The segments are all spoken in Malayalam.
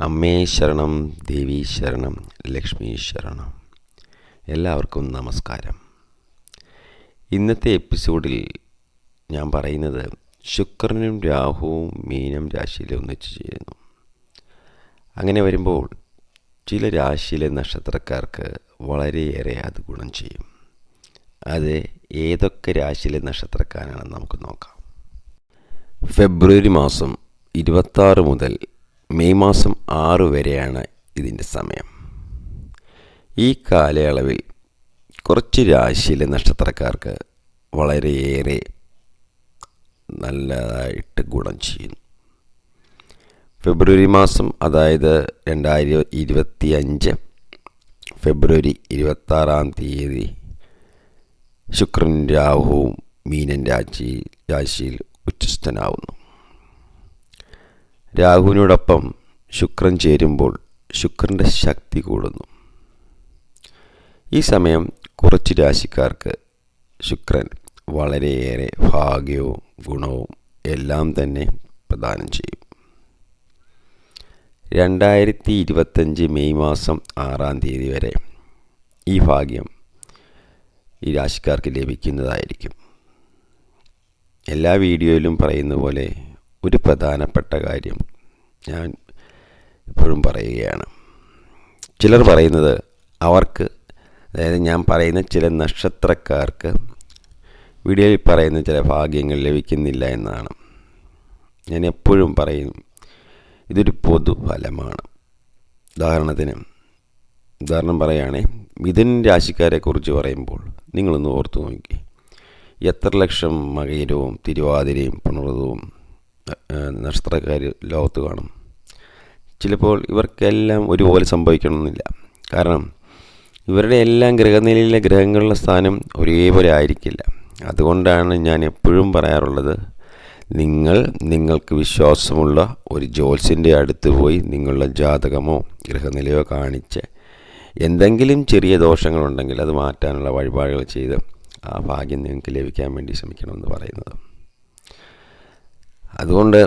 അമ്മേ ശരണം ദേവീ ശരണം ലക്ഷ്മി ശരണം. എല്ലാവർക്കും നമസ്കാരം. ഇന്നത്തെ എപ്പിസോഡിൽ ഞാൻ പറയുന്നത് ശുക്രനും രാഹുവും മീനം രാശിയിൽ ഒന്നിച്ചു ചേരുന്നു. അങ്ങനെ വരുമ്പോൾ ചില രാശിയിലെ നക്ഷത്രക്കാർക്ക് വളരെയേറെ അത് ഗുണം ചെയ്യും. അത് ഏതൊക്കെ രാശിയിലെ നക്ഷത്രക്കാരാണെന്ന് നമുക്ക് നോക്കാം. ഫെബ്രുവരി മാസം ഇരുപത്താറ് മുതൽ മെയ് മാസം ആറ് വരെയാണ് ഇതിന്റെ സമയം. ഈ കാലയളവിൽ കുറച്ച് രാശിയിലെ നക്ഷത്രക്കാർക്ക് വളരെയേറെ നല്ലതായിട്ട് ഗുണം ചെയ്യുന്നു. ഫെബ്രുവരി മാസം അതായത് രണ്ടായിരം ഇരുപത്തി അഞ്ച് ഫെബ്രുവരി ഇരുപത്താറാം തീയതി ശുക്രൻ രാഹുവും മീനൻ രാശി രാശിയിൽ ഉച്ചസ്ഥനാവുന്നു. രാഹുവിനോടൊപ്പം ശുക്രൻ ചേരുമ്പോൾ ശുക്രന്റെ ശക്തി കൂടുന്നു. ഈ സമയം കുറച്ച് രാശിക്കാർക്ക് ശുക്രൻ വളരെയേറെ ഭാഗ്യവും ഗുണവും എല്ലാം തന്നെ പ്രദാനം ചെയ്യും. രണ്ടായിരത്തി ഇരുപത്തഞ്ച് മെയ് മാസം ആറാം തീയതി വരെ ഈ ഭാഗ്യം ഈ രാശിക്കാർക്ക് ലഭിക്കുന്നതായിരിക്കും. എല്ലാ വീഡിയോയിലും പറയുന്ന പോലെ ഒരു പ്രധാനപ്പെട്ട കാര്യം ഞാൻ ഇപ്പോഴും പറയുകയാണ്. ചിലർ പറയുന്നത് അവർക്ക് അതായത് ഞാൻ പറയുന്ന ചില നക്ഷത്രക്കാർക്ക് വീഡിയോയിൽ പറയുന്ന ചില ഭാഗ്യങ്ങൾ ലഭിക്കുന്നില്ല എന്നാണ്. ഞാൻ എപ്പോഴും പറയും ഇതൊരു പൊതുഫലമാണ്. ഉദാഹരണത്തിന് ഉദാഹരണം പറയുകയാണെങ്കിൽ മിഥുൻ രാശിക്കാരെ കുറിച്ച് പറയുമ്പോൾ നിങ്ങളൊന്ന് ഓർത്തു നോക്കി. എത്ര ലക്ഷം മകയിരവും തിരുവാതിരയും പുണർതവും നക്ഷത്രക്കാർ ലോകത്ത് കാണും. ചിലപ്പോൾ ഇവർക്കെല്ലാം ഒരുപോലെ സംഭവിക്കണമെന്നില്ല. കാരണം ഇവരുടെ എല്ലാം ഗ്രഹനിലയിലെ ഗ്രഹങ്ങളുടെ സ്ഥാനം ഒരേപോലെ ആയിരിക്കില്ല. അതുകൊണ്ടാണ് ഞാൻ എപ്പോഴും പറയാറുള്ളത് നിങ്ങൾ നിങ്ങൾക്ക് വിശ്വാസമുള്ള ഒരു ജോത്സ്യന്റെ അടുത്ത് പോയി നിങ്ങളുടെ ജാതകമോ ഗ്രഹനിലയോ കാണിച്ച് എന്തെങ്കിലും ചെറിയ ദോഷങ്ങളുണ്ടെങ്കിൽ അത് മാറ്റാനുള്ള വഴിപാടുകൾ ചെയ്ത് ആ ഭാഗ്യം നിങ്ങൾക്ക് ലഭിക്കാൻ വേണ്ടി ശ്രമിക്കണമെന്ന് പറയുന്നത്. അതുകൊണ്ട്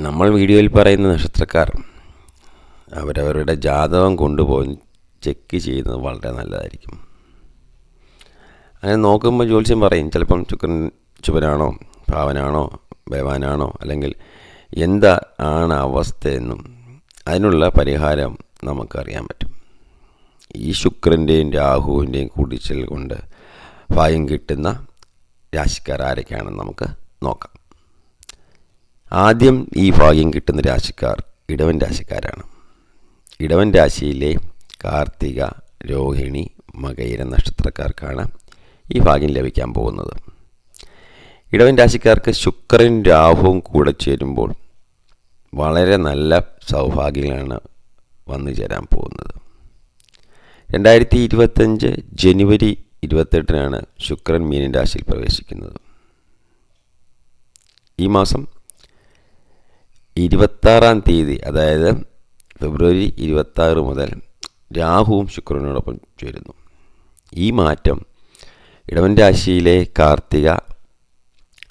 നമ്മൾ വീഡിയോയിൽ പറയുന്ന നക്ഷത്രക്കാർ അവരവരുടെ ജാതകം കൊണ്ടുപോയി ചെക്ക് ചെയ്യുന്നത് വളരെ നല്ലതായിരിക്കും. അങ്ങനെ നോക്കുമ്പോൾ ജ്യോത്സ്യം പറയും ചിലപ്പം ചുക്കൻ ചുവനാണോ ഭാവനാണോ ബലവാനാണോ അല്ലെങ്കിൽ എന്താ ആണ് അവസ്ഥയെന്നും അതിനുള്ള പരിഹാരം നമുക്കറിയാൻ പറ്റും. ഈ ശുക്രന്റെയും രാഹുവിന്റെയും കൂടിച്ചൽ കൊണ്ട് ഭാഗ്യം കിട്ടുന്ന രാശിക്കാർ ആരൊക്കെയാണെന്ന് നമുക്ക് നോക്കാം. ആദ്യം ഈ ഭാഗ്യം കിട്ടുന്ന രാശിക്കാർ ഇടവൻ രാശിക്കാരാണ്. ഇടവൻ രാശിയിലെ കാർത്തിക രോഹിണി മകയിര നക്ഷത്രക്കാർക്കാണ് ഈ ഭാഗ്യം ലഭിക്കാൻ പോകുന്നത്. ഇടവൻ രാശിക്കാർക്ക് ശുക്രൻ രാഹുവും കൂടെ ചേരുമ്പോൾ വളരെ നല്ല സൗഭാഗ്യങ്ങളാണ് വന്നു ചേരാൻ പോകുന്നത്. രണ്ടായിരത്തി ഇരുപത്തഞ്ച് ജനുവരി ഇരുപത്തെട്ടിനാണ് ശുക്രൻ മീനൻ രാശിയിൽ പ്രവേശിക്കുന്നത്. ഈ മാസം ഇരുപത്താറാം തീയതി അതായത് ഫെബ്രുവരി ഇരുപത്താറ് മുതൽ രാഹുവും ശുക്രനോടൊപ്പം ചേരുന്നു. ഈ മാറ്റം ഇടവൻ രാശിയിലെ കാർത്തിക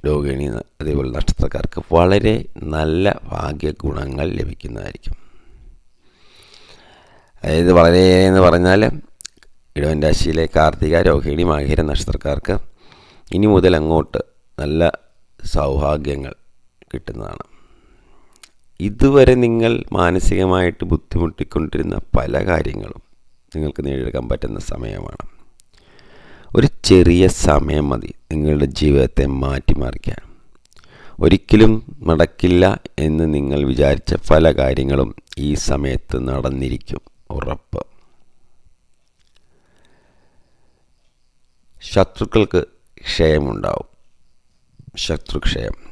രോഹിണി അതേപോലെ നക്ഷത്രക്കാർക്ക് വളരെ നല്ല ഭാഗ്യ ഗുണങ്ങൾ ലഭിക്കുന്നതായിരിക്കും. അതായത് വളരെ എന്ന് പറഞ്ഞാൽ ഇടവൻ രാശിയിലെ കാർത്തിക രോഹിണി മാഹിര നക്ഷത്രക്കാർക്ക് ഇനി മുതൽ അങ്ങോട്ട് നല്ല സൗഭാഗ്യങ്ങൾ കിട്ടുന്നതാണ്. ഇതുവരെ നിങ്ങൾ മാനസികമായിട്ട് ബുദ്ധിമുട്ടിക്കൊണ്ടിരുന്ന പല കാര്യങ്ങളും നിങ്ങൾക്ക് നേടിയെടുക്കാൻ പറ്റുന്ന സമയമാണ്. ഒരു ചെറിയ സമയം മതി നിങ്ങളുടെ ജീവിതത്തെ മാറ്റിമറിക്കാൻ. ഒരിക്കലും നടക്കില്ല എന്ന് നിങ്ങൾ വിചാരിച്ച പല കാര്യങ്ങളും ഈ സമയത്ത് നടന്നിരിക്കും. ഉറപ്പ്. ശത്രുക്കൾക്ക് ക്ഷയമുണ്ടാവും. ശത്രുക്ഷയം.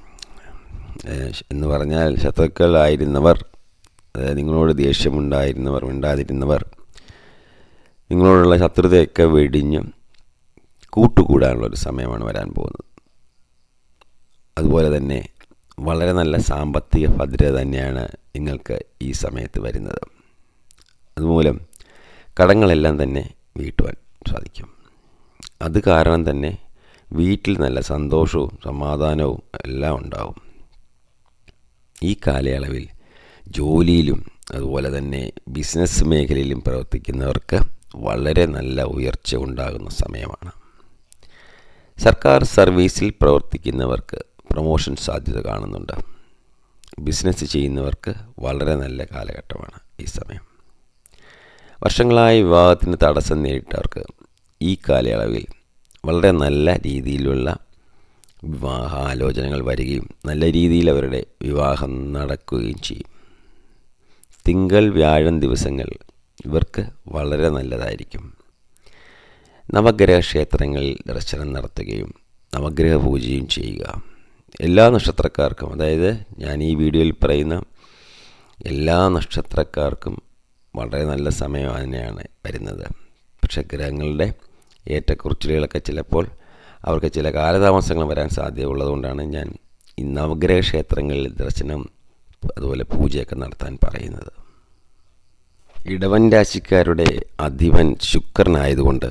എന്ന് പറഞ്ഞാൽ ശത്രുക്കളായിരുന്നവർ അതായത് നിങ്ങളോട് ദേഷ്യമുണ്ടായിരുന്നവർ മിണ്ടാതിരുന്നവർ നിങ്ങളോടുള്ള ശത്രുതയൊക്കെ വെടിഞ്ഞ് കൂട്ടുകൂടാനുള്ള ഒരു സമയമാണ് വരാൻ പോകുന്നത്. അതുപോലെ തന്നെ വളരെ നല്ല സാമ്പത്തിക ഭദ്രത തന്നെയാണ് നിങ്ങൾക്ക് ഈ സമയത്ത് വരുന്നത്. അതുമൂലം കടങ്ങളെല്ലാം തന്നെ വീട്ടുവാൻ സാധിക്കും. അത് കാരണം തന്നെ വീട്ടിൽ നല്ല സന്തോഷവും സമാധാനവും എല്ലാം ഉണ്ടാവും. ഈ കാലയളവിൽ ജോലിയിലും അതുപോലെ തന്നെ ബിസിനസ് മേഖലയിലും പ്രവർത്തിക്കുന്നവർക്ക് വളരെ നല്ല ഉയർച്ച ഉണ്ടാകുന്ന സമയമാണ്. സർക്കാർ സർവീസിൽ പ്രവർത്തിക്കുന്നവർക്ക് പ്രൊമോഷൻ സാധ്യത കാണുന്നുണ്ട്. ബിസിനസ് ചെയ്യുന്നവർക്ക് വളരെ നല്ല കാലഘട്ടമാണ് ഈ സമയം. വർഷങ്ങളായി വിവാഹത്തിന് തടസ്സം നേരിട്ടവർക്ക് ഈ കാലയളവിൽ വളരെ നല്ല രീതിയിലുള്ള വിവാഹ ആലോചനകൾ വരികയും നല്ല രീതിയിൽ അവരുടെ വിവാഹം നടക്കുകയും ചെയ്യും. തിങ്കൾ വ്യാഴം ദിവസങ്ങൾ ഇവർക്ക് വളരെ നല്ലതായിരിക്കും. നവഗ്രഹ ക്ഷേത്രങ്ങളിൽ ദർശനം നടത്തുകയും നവഗ്രഹ പൂജയും ചെയ്യുക. എല്ലാ നക്ഷത്രക്കാർക്കും അതായത് ഞാൻ ഈ വീഡിയോയിൽ പറയുന്ന എല്ലാ നക്ഷത്രക്കാർക്കും വളരെ നല്ല സമയം തന്നെയാണ് വരുന്നത്. പക്ഷേ ഗ്രഹങ്ങളുടെ ഏറ്റക്കുറിച്ചിലുകളൊക്കെ ചിലപ്പോൾ അവർക്ക് ചില കാലതാമസങ്ങൾ വരാൻ സാധ്യതയുള്ളതുകൊണ്ടാണ് ഞാൻ ഈ നവഗ്രഹ ക്ഷേത്രങ്ങളിൽ ദർശനം അതുപോലെ പൂജയൊക്കെ നടത്താൻ പറയുന്നത്. ഇടവൻ രാശിക്കാരുടെ അധിപൻ ശുക്രനായതുകൊണ്ട്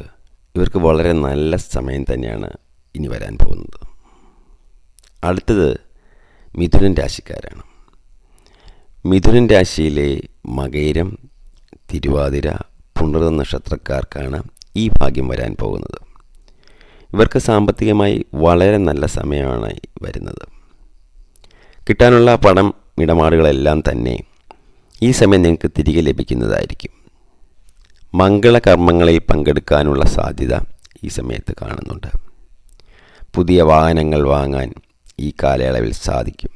ഇവർക്ക് വളരെ നല്ല സമയം തന്നെയാണ് ഇനി വരാൻ പോകുന്നത്. അടുത്തത് മിഥുനൻ രാശിക്കാരാണ്. മിഥുനൻ രാശിയിലെ മകയിരം തിരുവാതിര പുണർ നക്ഷത്രക്കാർക്കാണ് ഈ ഭാഗ്യം വരാൻ പോകുന്നത്. ഇവർക്ക് സാമ്പത്തികമായി വളരെ നല്ല സമയമാണ് വരുന്നത്. കിട്ടാനുള്ള പണം ഇടപാടുകളെല്ലാം തന്നെ ഈ സമയം നിങ്ങൾക്ക് തിരികെ ലഭിക്കുന്നതായിരിക്കും. മംഗളകർമ്മങ്ങളിൽ പങ്കെടുക്കാനുള്ള സാധ്യത ഈ സമയത്ത് കാണുന്നുണ്ട്. പുതിയ വാഹനങ്ങൾ വാങ്ങാൻ ഈ കാലയളവിൽ സാധിക്കും.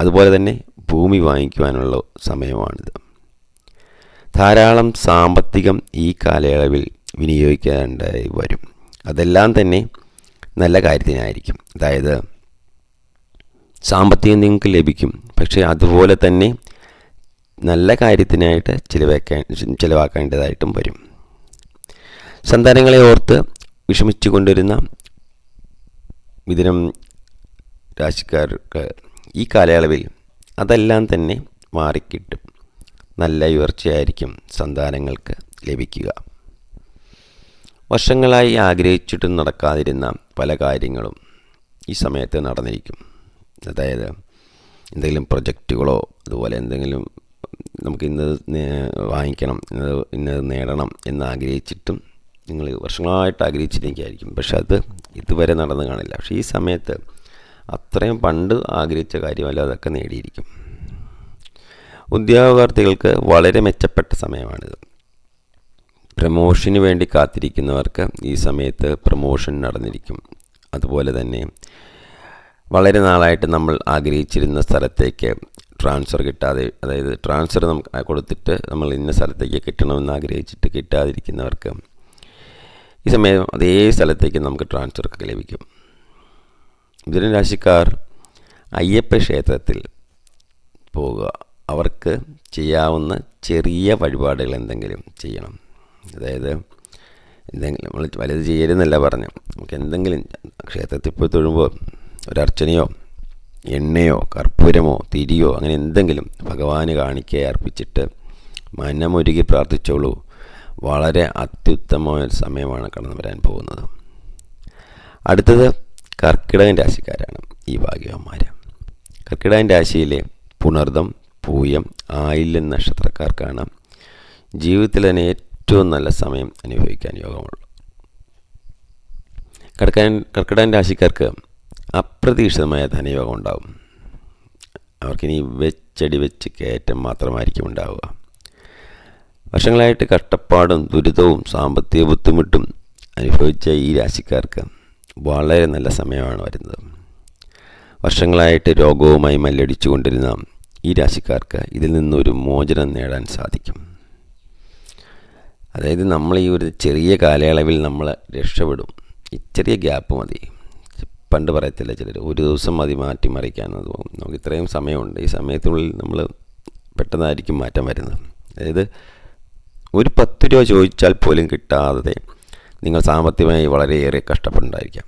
അതുപോലെ തന്നെ ഭൂമി വാങ്ങിക്കുവാനുള്ള സമയമാണിത്. ധാരാളം സാമ്പത്തികം ഈ കാലയളവിൽ വിനിയോഗിക്കാണ്ടായി വരും. അതെല്ലാം തന്നെ നല്ല കാര്യത്തിനായിരിക്കും. അതായത് സാമ്പത്തികം നിങ്ങൾക്ക് ലഭിക്കും. പക്ഷേ അതുപോലെ തന്നെ നല്ല കാര്യത്തിനായിട്ട് ചിലവാക്കാൻ ചിലവാക്കേണ്ടതായിട്ടും വരും. സന്താനങ്ങളെ ഓർത്ത് വിഷമിച്ചു കൊണ്ടിരുന്ന മിഥുനം രാശിക്കാർക്ക് ഈ കാലയളവിൽ അതെല്ലാം തന്നെ മാറിക്കിട്ടും. നല്ല ഉയർച്ചയായിരിക്കും സന്താനങ്ങൾക്ക് ലഭിക്കുക. വർഷങ്ങളായി ആഗ്രഹിച്ചിട്ടും നടക്കാതിരുന്ന പല കാര്യങ്ങളും ഈ സമയത്ത് നടന്നിരിക്കും. അതായത് എന്തെങ്കിലും പ്രൊജക്റ്റുകളോ അതുപോലെ എന്തെങ്കിലും നമുക്ക് ഇന്നത് വാങ്ങിക്കണം ഇന്നത് ഇന്നത് നേടണം എന്ന് ആഗ്രഹിച്ചിട്ടും നിങ്ങൾ വർഷങ്ങളായിട്ട് ആഗ്രഹിച്ചിരിക്കുകയായിരിക്കും. പക്ഷെ അത് ഇതുവരെ നടന്നു കാണില്ല. പക്ഷേ ഈ സമയത്ത് അത്രയും പണ്ട് ആഗ്രഹിച്ച കാര്യമല്ല അതൊക്കെ നേടിയിരിക്കും. ഉദ്യോഗാർത്ഥികൾക്ക് വളരെ മെച്ചപ്പെട്ട സമയമാണിത്. പ്രമോഷന് വേണ്ടി കാത്തിരിക്കുന്നവർക്ക് ഈ സമയത്ത് പ്രമോഷൻ നടന്നിരിക്കും. അതുപോലെ തന്നെ വളരെ നാളായിട്ട് നമ്മൾ ആഗ്രഹിച്ചിരുന്ന സ്ഥലത്തേക്ക് ട്രാൻസ്ഫർ കിട്ടാതെ അതായത് ട്രാൻസ്ഫർ നമുക്ക് കൊടുത്തിട്ട് നമ്മൾ ഇന്ന സ്ഥലത്തേക്ക് കിട്ടണമെന്ന് ആഗ്രഹിച്ചിട്ട് കിട്ടാതിരിക്കുന്നവർക്ക് ഈ സമയം അതേ സ്ഥലത്തേക്ക് നമുക്ക് ട്രാൻസ്ഫർ ലഭിക്കും. മിഥുന രാശിക്കാർ അയ്യപ്പ ക്ഷേത്രത്തിൽ പോവുക. അവർക്ക് ചെയ്യാവുന്ന ചെറിയ വഴിപാടുകൾ എന്തെങ്കിലും ചെയ്യണം. അതായത് എന്തെങ്കിലും നമ്മൾ വലുത് ചെയ്യരുതെന്നല്ല പറഞ്ഞു. നമുക്ക് എന്തെങ്കിലും ക്ഷേത്രത്തിൽ പോയി തൊഴുമ്പോൾ ഒരർച്ചനയോ എണ്ണയോ കർപ്പൂരമോ തിരിയോ അങ്ങനെ എന്തെങ്കിലും ഭഗവാന് കാണിക്കയെ അർപ്പിച്ചിട്ട് മനമൊരുകി പ്രാർത്ഥിച്ചോളൂ. വളരെ അത്യുത്തമമായ ഒരു സമയമാണ് കടന്നു വരാൻ പോകുന്നത്. അടുത്തത് കർക്കിടകൻ രാശിക്കാരാണ് ഈ ഭാഗ്യവന്മാർ കർക്കിടകൻ രാശിയിലെ പുണർദം പൂയം ആയില്യം നക്ഷത്രക്കാർക്കാണ് ജീവിതത്തിൽ തന്നെ ഏറ്റവും നല്ല സമയം അനുഭവിക്കാൻ യോഗമുള്ളൂ. കർക്കടൻ കർക്കിടകൻ രാശിക്കാർക്ക് അപ്രതീക്ഷിതമായ ധനയോഗം ഉണ്ടാകും അവർക്കിനി വെച്ചടി വെച്ച് കയറ്റം മാത്രമായിരിക്കും ഉണ്ടാവുക. വർഷങ്ങളായിട്ട് കഷ്ടപ്പാടും ദുരിതവും സാമ്പത്തിക ബുദ്ധിമുട്ടും അനുഭവിച്ച ഈ രാശിക്കാർക്ക് വളരെ നല്ല സമയമാണ് വരുന്നത്. വർഷങ്ങളായിട്ട് രോഗവുമായി മല്ലടിച്ചു കൊണ്ടിരുന്ന ഈ രാശിക്കാർക്ക് ഇതിൽ നിന്നൊരു മോചനം നേടാൻ സാധിക്കും. അതായത് നമ്മൾ ഈ ഒരു ചെറിയ കാലയളവിൽ നമ്മൾ രക്ഷപ്പെടും. ഈ ചെറിയ ഗ്യാപ്പ് മതി. പണ്ട് പറയത്തില്ല ചിലർ ഒരു ദിവസം മതി മാറ്റി മറിക്കാനെന്ന് തോന്നും. നമുക്ക് ഇത്രയും സമയമുണ്ട്. ഈ സമയത്തിനുള്ളിൽ നമ്മൾ പെട്ടെന്നായിരിക്കും മാറ്റം വരുന്നത്. അതായത് ഒരു പത്ത് രൂപ ചോദിച്ചാൽ പോലും കിട്ടാതെ നിങ്ങൾ സാമ്പത്തികമായി വളരെയേറെ കഷ്ടപ്പെടുന്നുണ്ടായിരിക്കാം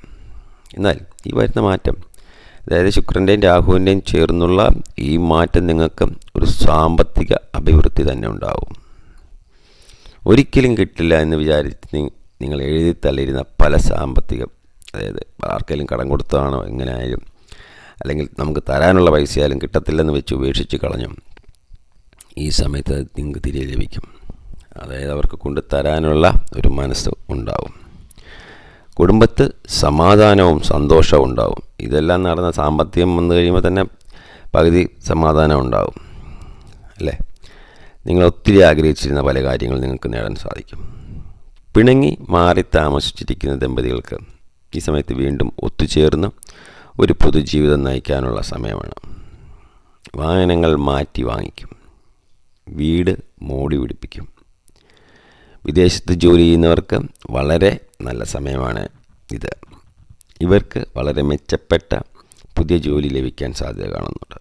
എന്നാൽ ഈ വരുന്ന മാറ്റം അതായത് ശുക്രന്റെയും രാഹുവിന്റെയും ചേർന്നുള്ള ഈ മാറ്റം നിങ്ങൾക്ക് ഒരു സാമ്പത്തിക അഭിവൃദ്ധി തന്നെ ഉണ്ടാവും. ഒരിക്കലും കിട്ടില്ല എന്ന് വിചാരിച്ച് നിങ്ങൾ എഴുതി തള്ളിയിരുന്ന പല സാമ്പത്തികം അതായത് ആർക്കെങ്കിലും കടം കൊടുത്തതാണോ എങ്ങനെയായാലും അല്ലെങ്കിൽ നമുക്ക് തരാനുള്ള പൈസയായാലും കിട്ടത്തില്ലെന്ന് വെച്ച് ഉപേക്ഷിച്ച് കളഞ്ഞു. ഈ സമയത്ത് നിങ്ങൾക്ക് തിരികെ ലഭിക്കും. അതായത് അവർക്ക് കൊണ്ട് തരാനുള്ള ഒരു മനസ്സ് ഉണ്ടാവും. കുടുംബത്ത് സമാധാനവും സന്തോഷവും ഉണ്ടാവും. ഇതെല്ലാം നടന്ന സാമ്പത്തികം വന്നു കഴിയുമ്പോൾ തന്നെ പകുതി സമാധാനം ഉണ്ടാവും. അല്ലേ? നിങ്ങൾ ഒത്തിരി ആഗ്രഹിച്ചിരുന്ന പല കാര്യങ്ങളും നിങ്ങൾക്ക് നേടാൻ സാധിക്കും. പിണങ്ങി മാറി താമസിച്ചിരിക്കുന്ന ദമ്പതികൾക്ക് ഈ സമയത്ത് വീണ്ടും ഒത്തുചേർന്ന് ഒരു പൊതുജീവിതം നയിക്കാനുള്ള സമയമാണ് വാഹനങ്ങൾ മാറ്റി വാങ്ങിക്കും. വീട് മോടി പിടിപ്പിക്കും. വിദേശത്ത് ജോലി ചെയ്യുന്നവർക്ക് വളരെ നല്ല സമയമാണ് ഇത്. ഇവർക്ക് വളരെ മെച്ചപ്പെട്ട പുതിയ ജോലി ലഭിക്കാൻ സാധ്യത കാണുന്നുണ്ട്.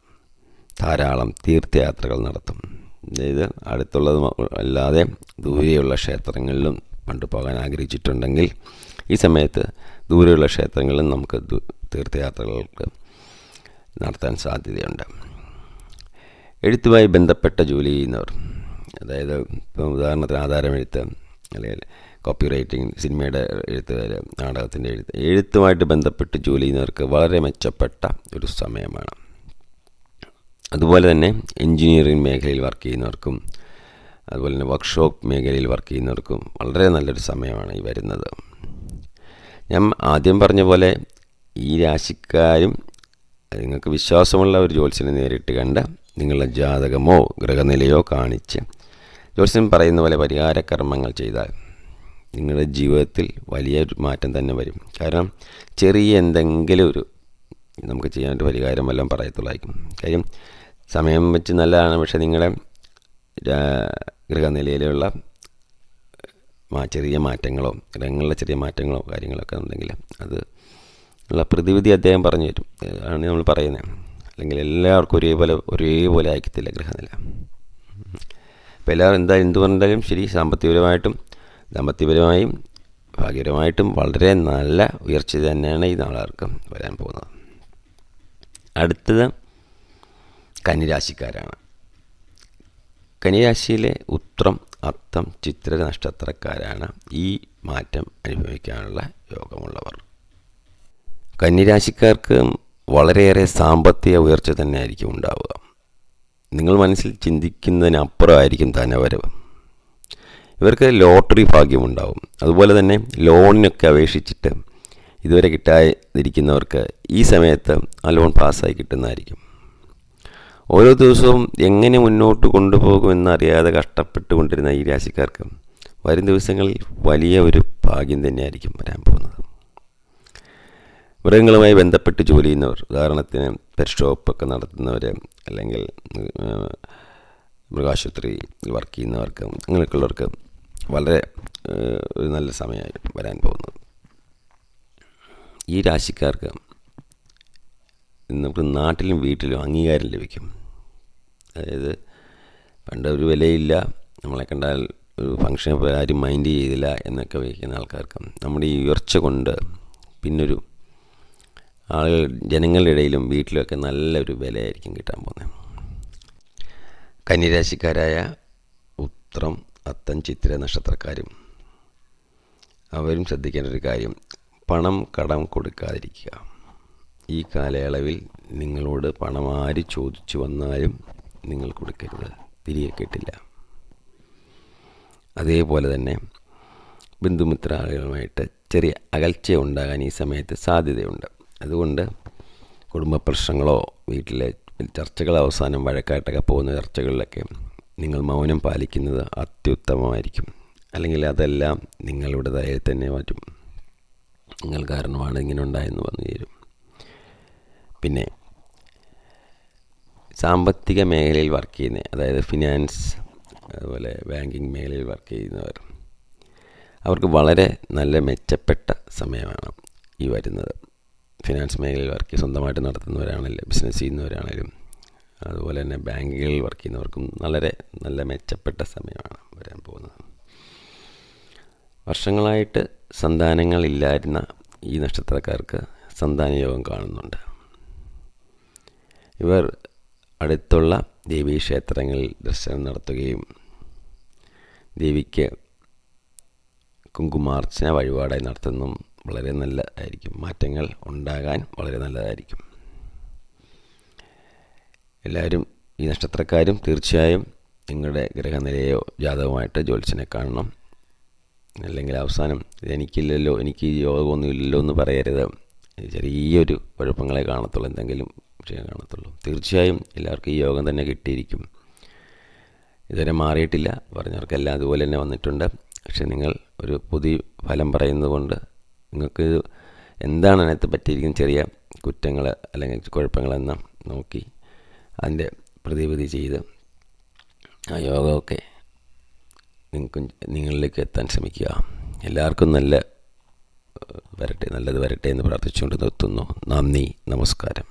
ധാരാളം തീർത്ഥയാത്രകൾ നടത്തും. അതായത് അടുത്തുള്ളത് അല്ലാതെ ദൂരെയുള്ള ക്ഷേത്രങ്ങളിലും പണ്ട് പോകാൻ ആഗ്രഹിച്ചിട്ടുണ്ടെങ്കിൽ ഈ സമയത്ത് ദൂരെയുള്ള ക്ഷേത്രങ്ങളിലും നമുക്ക് തീർത്ഥയാത്രകൾക്ക് നടത്താൻ സാധ്യതയുണ്ട്. എഴുത്തുമായി ബന്ധപ്പെട്ട ജോലി ചെയ്യുന്നവർ അതായത് ഇപ്പം ഉദാഹരണത്തിന് ആധാരമെഴുത്ത് അല്ലെങ്കിൽ കോപ്പി റൈറ്റിംഗ് സിനിമയുടെ എഴുത്തുകാർ നാടകത്തിന്റെ എഴുത്ത് എഴുത്തുമായിട്ട് ബന്ധപ്പെട്ട് ജോലി ചെയ്യുന്നവർക്ക് വളരെ മെച്ചപ്പെട്ട ഒരു സമയമാണ്. അതുപോലെ തന്നെ എൻജിനീയറിംഗ് മേഖലയിൽ വർക്ക് ചെയ്യുന്നവർക്കും അതുപോലെ തന്നെ വർക്ക്ഷോപ്പ് മേഖലയിൽ വർക്ക് ചെയ്യുന്നവർക്കും വളരെ നല്ലൊരു സമയമാണ് ഈ വരുന്നത്. ഞാൻ ആദ്യം പറഞ്ഞ പോലെ ഈ രാശിക്കാരും നിങ്ങൾക്ക് വിശ്വാസമുള്ള ഒരു ജ്യോത്സ്യനെ നേരിട്ട് കണ്ട് നിങ്ങളുടെ ജാതകമോ ഗ്രഹനിലയോ കാണിച്ച് ജ്യോത്സ്യൻ പറയുന്ന പോലെ പരിഹാര കർമ്മങ്ങൾ ചെയ്താൽ നിങ്ങളുടെ ജീവിതത്തിൽ വലിയൊരു മാറ്റം തന്നെ വരും. കാരണം ചെറിയ എന്തെങ്കിലും ഒരു നമുക്ക് ചെയ്യാനായിട്ട് പരിഹാരം വല്ലതും പറയത്തുള്ളായിരിക്കും. കാര്യം സമയം വെച്ച് നല്ലതാണ്. പക്ഷേ നിങ്ങളുടെ ഗൃഹനിലയിലുള്ള ചെറിയ മാറ്റങ്ങളോ ഗ്രഹങ്ങളിലെ ചെറിയ മാറ്റങ്ങളോ കാര്യങ്ങളൊക്കെ ഉണ്ടെങ്കിൽ അത് ഉള്ള പ്രതിവിധി അദ്ദേഹം പറഞ്ഞു തരും. ആണ് നമ്മൾ പറയുന്നത്. അല്ലെങ്കിൽ എല്ലാവർക്കും ഒരേപോലെ ഒരേപോലെ അയക്കത്തില്ല ഗൃഹനില. അപ്പോൾ എല്ലാവരും എന്താ എന്ത് പറഞ്ഞാലും ശരി. സാമ്പത്തികപരമായിട്ടും ദാമ്പത്യപരമായും ഭാഗ്യപരമായിട്ടും വളരെ നല്ല ഉയർച്ച തന്നെയാണ് ഈ നാളുകാർക്ക് വരാൻ പോകുന്നത്. അടുത്തത് കന്നിരാശിക്കാരാണ്. കന്നിരാശിയിലെ ഉത്രം അത്തം ചിത്ര നക്ഷത്രക്കാരാണ് ഈ മാറ്റം അനുഭവിക്കാനുള്ള യോഗമുള്ളവർ. കന്നിരാശിക്കാർക്ക് വളരെയേറെ സാമ്പത്തിക ഉയർച്ച തന്നെ ആയിരിക്കും ഉണ്ടാവുക. നിങ്ങൾ മനസ്സിൽ ചിന്തിക്കുന്നതിനപ്പുറമായിരിക്കും ധനവരവ് ഇവർക്ക് ലോട്ടറി ഭാഗ്യമുണ്ടാവും അതുപോലെ തന്നെ ലോണിനൊക്കെ അപേക്ഷിച്ചിട്ട് ഇതുവരെ കിട്ടാതിരിക്കുന്നവർക്ക് ഈ സമയത്ത് ആ ലോൺ പാസ്സായി കിട്ടുന്നതായിരിക്കും. ഓരോ ദിവസവും എങ്ങനെ മുന്നോട്ട് കൊണ്ടുപോകുമെന്നറിയാതെ കഷ്ടപ്പെട്ടുകൊണ്ടിരുന്ന ഈ രാശിക്കാർക്ക് വരും ദിവസങ്ങളിൽ വലിയ ഒരു ഭാഗ്യം തന്നെയായിരിക്കും വരാൻ പോകുന്നത്. മൃഗങ്ങളുമായി ബന്ധപ്പെട്ട് ജോലി ചെയ്യുന്നവർ ഉദാഹരണത്തിന് പെറ്റ് ഷോപ്പൊക്കെ നടത്തുന്നവർ അല്ലെങ്കിൽ മൃഗാശുപത്രി വർക്ക് ചെയ്യുന്നവർക്ക് അങ്ങനെയൊക്കെയുള്ളവർക്ക് വളരെ ഒരു നല്ല സമയമായി വരാൻ പോകുന്നത്. ഈ രാശിക്കാർക്ക് നമുക്ക് നാട്ടിലും വീട്ടിലും അംഗീകാരം ലഭിക്കും. അതായത് പണ്ട് ഒരു വിലയില്ല. നമ്മളെ കണ്ടാൽ ഒരു ഫംഗ്ഷൻ ആരും മൈൻഡ് ചെയ്തില്ല എന്നൊക്കെ വയ്ക്കുന്ന ആൾക്കാർക്ക് നമ്മുടെ ഈ ഉയർച്ച കൊണ്ട് പിന്നൊരു ആളുകൾ ജനങ്ങളുടെ ഇടയിലും വീട്ടിലുമൊക്കെ നല്ലൊരു വിലയായിരിക്കും കിട്ടാൻ പോകുന്നത്. കന്നിരാശിക്കാരായ ഉത്രം അത്തം ചിത്ര നക്ഷത്രക്കാരും അവരും ശ്രദ്ധിക്കേണ്ട ഒരു കാര്യം. പണം കടം കൊടുക്കാതിരിക്കുക. ഈ കാലയളവിൽ നിങ്ങളോട് പണം ആര് ചോദിച്ചു വന്നാലും നിങ്ങൾ കൊടുക്കരുത്. തിരികെ കിട്ടില്ല. അതേപോലെ തന്നെ ബന്ധുമിത്രാദികളുമായിട്ട് ചെറിയ അകൽച്ച ഉണ്ടാകാൻ ഈ സമയത്ത് സാധ്യതയുണ്ട്. അതുകൊണ്ട് കുടുംബ പ്രശ്നങ്ങളോ വീട്ടിലെ ചർച്ചകൾ അവസാനം വഴക്കായിട്ടൊക്കെ പോകുന്ന ചർച്ചകളിലൊക്കെ നിങ്ങൾ മൗനം പാലിക്കുന്നത് അത്യുത്തമമായിരിക്കും. അല്ലെങ്കിൽ അതെല്ലാം നിങ്ങളുടേതായി തന്നെ മാറ്റും. നിങ്ങൾ കാരണമാണ് ഇങ്ങനെ ഉണ്ടായെന്ന് വന്നു തരും. പിന്നെ സാമ്പത്തിക മേഖലയിൽ വർക്ക് ചെയ്യുന്ന അതായത് ഫിനാൻസ് അതുപോലെ ബാങ്കിങ് മേഖലയിൽ വർക്ക് ചെയ്യുന്നവർ അവർക്ക് വളരെ നല്ല മെച്ചപ്പെട്ട സമയമാണ് ഈ വരുന്നത്. ഫിനാൻസ് മേഖലയിൽ വർക്ക് സ്വന്തമായിട്ട് നടത്തുന്നവരാണെങ്കിലും ബിസിനസ് ചെയ്യുന്നവരാണെങ്കിലും അതുപോലെ തന്നെ ബാങ്കുകളിൽ വർക്ക് ചെയ്യുന്നവർക്കും വളരെ നല്ല മെച്ചപ്പെട്ട സമയമാണ് വരാൻ പോകുന്നത്. വർഷങ്ങളായിട്ട് സന്താനങ്ങളില്ലായിരുന്ന ഈ നക്ഷത്രക്കാർക്ക് സന്താന യോഗം കാണുന്നുണ്ട്. ഇവർ അടുത്തുള്ള ദേവീക്ഷേത്രങ്ങളിൽ ദർശനം നടത്തുകയും ദേവിക്ക് കുങ്കുമാർച്ചന വഴിപാടായി നടത്തുന്നതും വളരെ നല്ലതായിരിക്കും. മാറ്റങ്ങൾ ഉണ്ടാകാൻ വളരെ നല്ലതായിരിക്കും. എല്ലാവരും ഈ നക്ഷത്രക്കാരും തീർച്ചയായും നിങ്ങളുടെ ഗ്രഹനിലയോ ജാതകമായിട്ട് ജ്യോത്സ്യനെ കാണണം. അല്ലെങ്കിൽ അവസാനം എനിക്കില്ലല്ലോ എനിക്ക് യോഗമൊന്നുമില്ലല്ലോ എന്ന് പറയരുത്. ചെറിയൊരു കുഴപ്പങ്ങളെ കാണത്തുള്ളൂ. എന്തെങ്കിലും വിഷയം കാണത്തുള്ളൂ. തീർച്ചയായും എല്ലാവർക്കും ഈ യോഗം തന്നെ കിട്ടിയിരിക്കും. ഇതുവരെ മാറിയിട്ടില്ല. പറഞ്ഞവർക്കെല്ലാം അതുപോലെ തന്നെ വന്നിട്ടുണ്ട്. പക്ഷെ നിങ്ങൾ ഒരു പുതിയ ഫലം പറയുന്നത് കൊണ്ട് നിങ്ങൾക്ക് എന്താണ് അതിനകത്ത് പറ്റിയിരിക്കുന്ന ചെറിയ കുറ്റങ്ങൾ അല്ലെങ്കിൽ കുഴപ്പങ്ങളെന്ന് നോക്കി അതിന്റെ പ്രതിവിധി ചെയ്ത് ആ യോഗമൊക്കെ നിങ്ങൾക്കും നിങ്ങളിലേക്ക് എത്താൻ ശ്രമിക്കുക. എല്ലാവർക്കും നല്ല വരട്ടെ നല്ലത് വരട്ടെ എന്ന് പ്രാർത്ഥിച്ചുകൊണ്ട് നിർത്തുന്നു. നന്ദി. നമസ്കാരം.